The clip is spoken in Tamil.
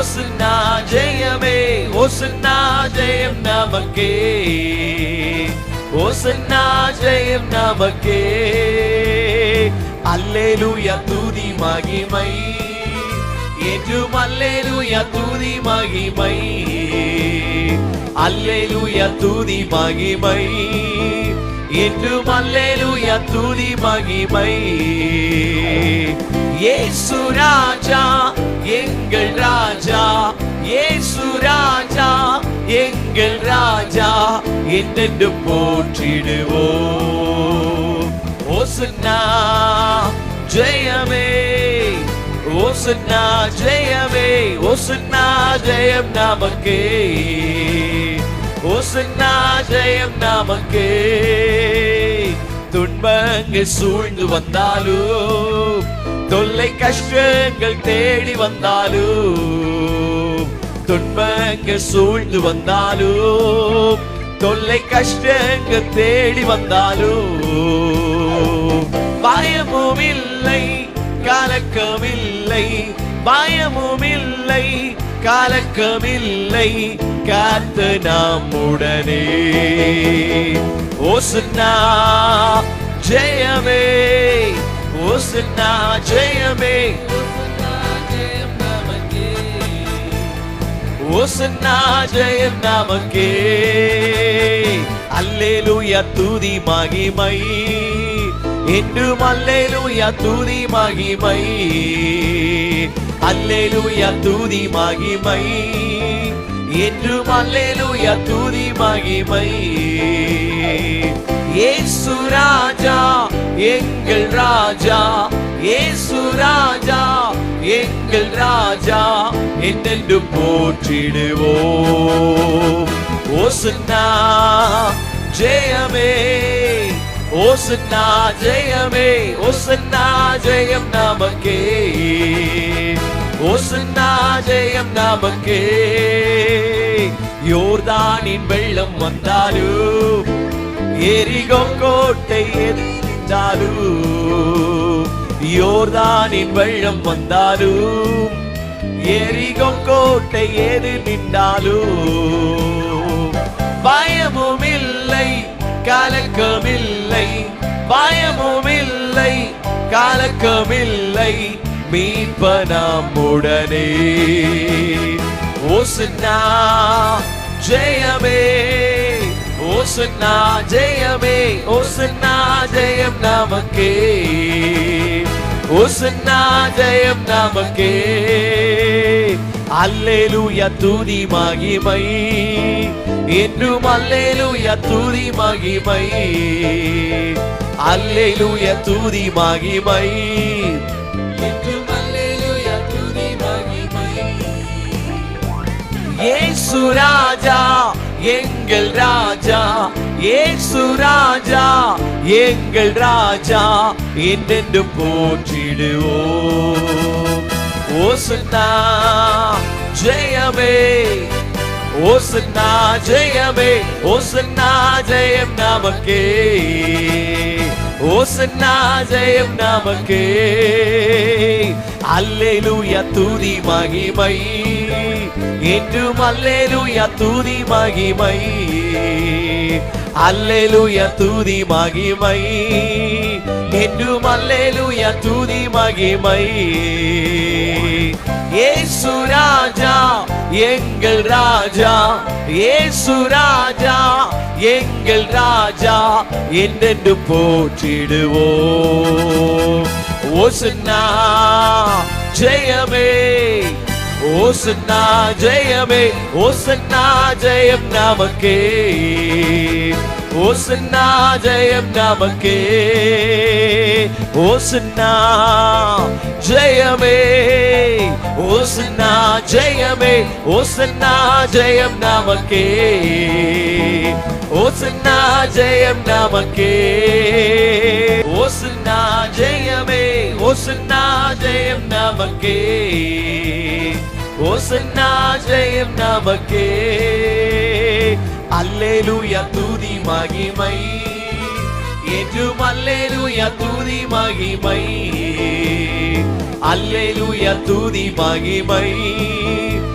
ஓசுன்னா ஜெயமே ஓசுன்னா ஜெயம் நமக்கே. ஓசுன்னா ஜெயம் நமக்கே. அல்லேலூயா துதி மகிமை. என்றும் அல்லேலூயா துதி மகிமை. அல்லேலூயா துதி மகிமை. என்றும் அல்லேலூயா துதி மகிமை. இயேசு ராஜா எங்கள் ராஜா என்னென்று போற்றிடுவோ? ஓசுன்னா ஜெயமே. ஓசுன்னா ஜெயமே. ஓசுன்னா ஜெயம் நமக்கே. ஓசுன்னா ஜெயம் நமக்கே. துன்பங்கள் சூழ்ந்து வந்தாலும் தொல்லை கஷ்டங்கள் தேடி வந்தாலும் துன்பங்கள் சூழ்ந்து வந்தாலும் தொல்லை கஷ்டங்கள் தேடி வந்தாலும் பயமும் இல்லை கலக்கமில்லை பயமும் இல்லை கலக்கமில்லை காத்து நாம் உடனே. ஓசுனா ஜெயமே ஓசுனா ஜெயமே. ஓசன்னா ஜெயம் நமக்கே. அல்லேலூயா துதி மகிமை. என்றும் அல்லேலூயா துதி மகிமை. அல்லேலூயா துதி மகிமை. என்றும் அல்லேலூயா துதி மகிமை. ஏசு ராஜா எங்கள் ராஜா. இயேசு ராஜா எங்கள் ராஜா என்னென்று போற்றிடுவோம். ஓசுன்னா ஜெயமே ஓசுன்னா ஜெயமே ஓசுன்னா ஜெயம் நமக்கே. ஓசுன்னா ஜெயம் நமக்கே. யோர்தானின் வெள்ளம் வந்தாலும் எரிகோ கோட்டை எரிந்தாலும் யோர்தானின் வெள்ளம் வந்தாலும் எரிகோ கோட்டை ஏது நின்றாலும். பயமும் இல்லை கலக்கமில்லை பயமும் இல்லை கலக்கமில்லை மீட்ப நாம் உடனே. ஓசுன்னா ஜெயமே. ஓசுன்னா ஜெயமே ஓசுன்னா ஜெயம் நமக்கே. ஓசுன்னா ஜெயம் நமக்கே. அல்லேலூயா தூதி மகிமை. என்றும் அல்லேலூயா தூதி மகிமை. அல்லேலூயா தூதி மகிமை. ஏசுரா எங்கள் ராஜா ஏசு ராஜா எங்கள் ராஜா என்னென்று போற்றிடுவோ ஓசுனா ஜெயமே ஓசுனா ஜெயமே ஓசுனா ஜெயம் நமக்கே. ஓசுனா ஜெயம் நமக்கே. அல்லேலூயா துதி மகிமை. என்றும் அல்லேலூயா தூதி மகிமை. அல்லேலூயா தூதி மகிமை. என்றும் அல்லேலூயா தூதி மகிமை. ஏசு ராஜா எங்கள் ராஜா. ஏசு ராஜா எங்கள் ராஜா. என்னென்று போற்றிடுவோம் ஓசுன்னா ஜெயமே. ஓசன்னா ஜெயமே ஓசன்னா ஜெயம் நமக்கே. ஓசன்னா ஜெயம் நமக்கே. ஓசன்னா ஜெயமே ஓசன்னா ஜெயமே ஓசன்னா ஜெயம் நமக்கே. ஓசன்னா ஜெயம் நமக்கே. ஓசன்னா ஜெயமே ஓசன்னா ஜெயம் நமக்கே. ஓசன்னா ஜெயம் நமக்கே. அல்லேலூயா தூதி மகிமை. என்றும் அல்லேலூயா தூதி மகிமை. அல்லேலூயா தூதி மகிமை.